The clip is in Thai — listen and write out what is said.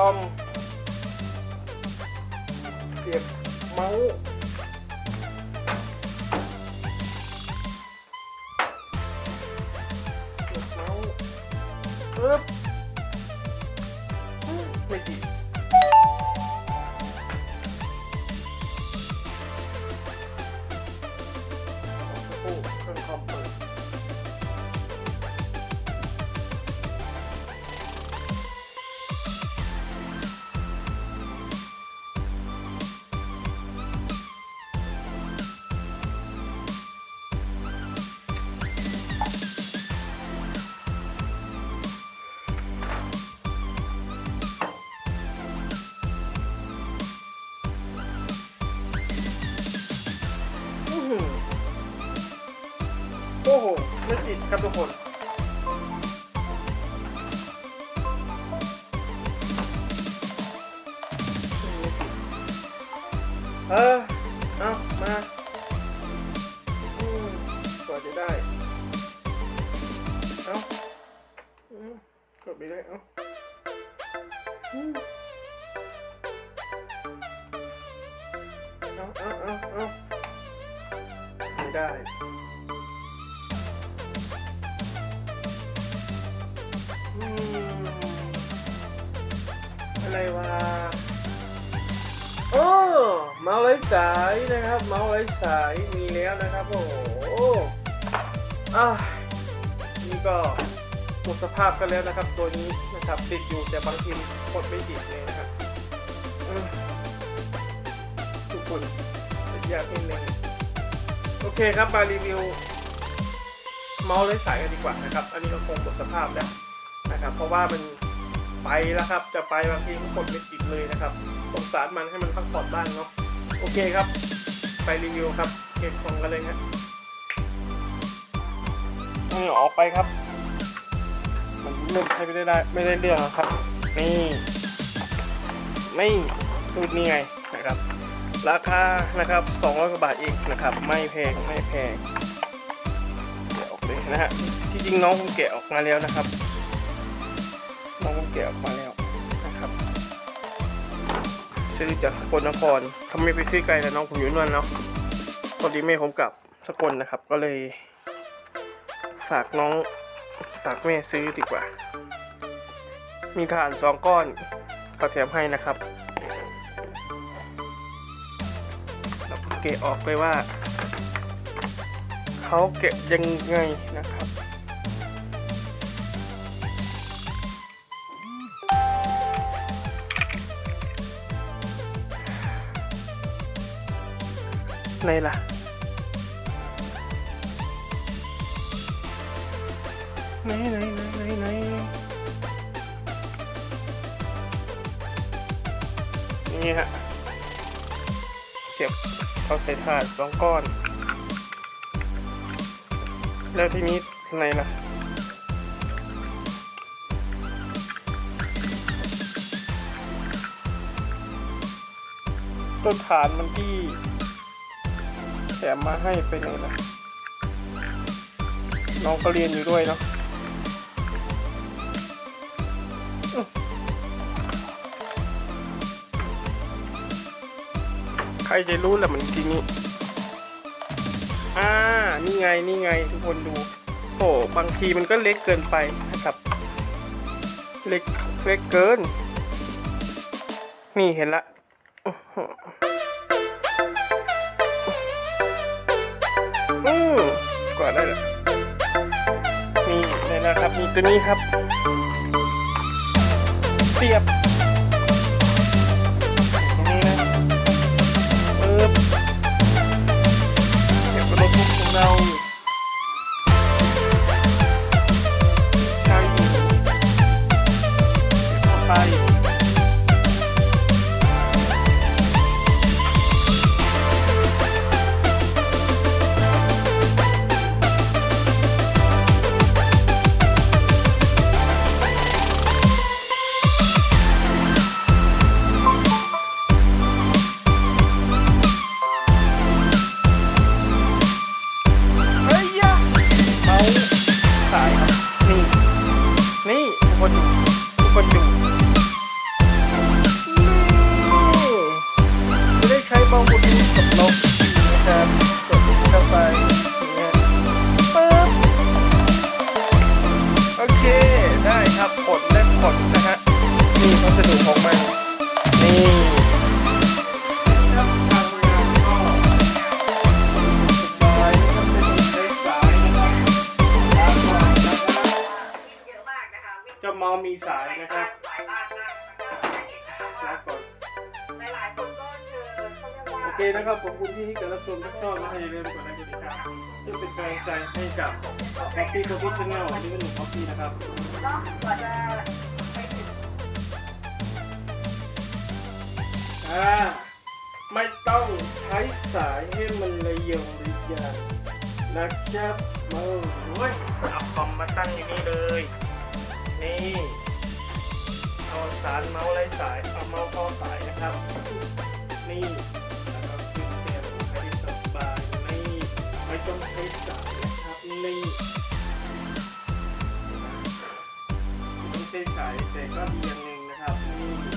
คอม เสียบเมาส์เสียบเมาส์ปึ๊บไม่ติด โอ้โหไม่ติดครับทุกคนเออเอามาอืมกว่าจะได้ เอาอืมกดไปได้เอาอืมเอาเอาเอาเอาไม่ได้ อะไรวะโอ้เมาส์ไร้สายนะครับ เมาส์ไร้สายมีแล้วนะครับโอ้โหอะนี่ก็หมดสภาพกันแล้วนะครับ ตัวนี้นะครับติดอยู่แต่บางทีกดไม่ติดเลยนะครับทุกคนยากนิดนึงโอเคครับมารีวิวเมาส์ไร้สายกันดีกว่านะครับ อันนี้ก็คงหมดสภาพแล้วนะครับ เพราะว่ามัน ไปแล้วครับ จะไปบางทีมันกดไม่ติดเลยนะครับสงสารมันให้มันพักผ่อนบ้างเนาะโอเคครับ ไปรีวิวครับเก็บของกันเลยฮะนี่ออกไปครับ มันเริ่มใช้ไม่ได้ไไม่ได้เรื่องแล้วครับ นี่ไม่ดูนี่ไงนะครับ ราคานะครับ200กว่าบาทเองนะครับ ไม่แพงไม่แพงแกะออกเลยนะฮะที่จริงน้องผมแกะออกมาแล้วนะครับ น้องผมแกะออกมาแล้วนะครับ ซื้อจากสกลนครทำไมไปซื้อไกลแต่น้องผมอยู่นั่นเนาะพอดีแม่ผมกลับสกลนะครับ ก็เลย ฝากน้องฝากแม่ซื้อดีกว่า มีถ่านสองก้อนเขาแถมให้นะครับเกะออกเลยว่า เขาเก็บยังไงนะครับ ไหนล่ะ ไหนไหนไหนไหนนี่ฮะเก็บเอาใส่ถาดสองก้อน แล้วทีนี้ไหนล่ะต้นฐานมันที่ มมาให้ไปเลยนะน้องก็เรียนอยู่ด้วยเนาะใครจะรู้แหละมันทีนี้ อ่า นี่ไง นี่ไง ทุกคนดู โอ้บางทีมันก็เล็กเกินไปนะครับ เล็ก เล็กเกิน นี่เห็นละ ได้แล้วนี่เลยนะครับมีตัวนี้ครับ เสียบ พอร์ตนะฮะนี่พัสดุของมันนี่เจ้ามอมีสายนะครับลาก่อนโอเคนะครับขอบคุณที่ให้การรับชมรับชอบและอย่าลืมกดไลค์กดติดตามซึ่งเป็นกำลังใจให้กับ Happy Coffee Channel ที่เป็นหนุ่ม Coffee นะครับจะ อ่าไม่ต้องใช้สายให้มันระยงระยางนะครับมาโอ้ยเอาคอมมาตั้งอย่างนี้เลย นี่เอาสารเมาส์ไร้สายเอาเมาส์เข้าสายนะครับ นี่แล้วก็ขึ้นเตียงให้สบายนี่ไม่ต้องใช้สายนะครับนี่ไม่ใช้สายแต่ก็ดีอย่างหนึ่งนะครับนี่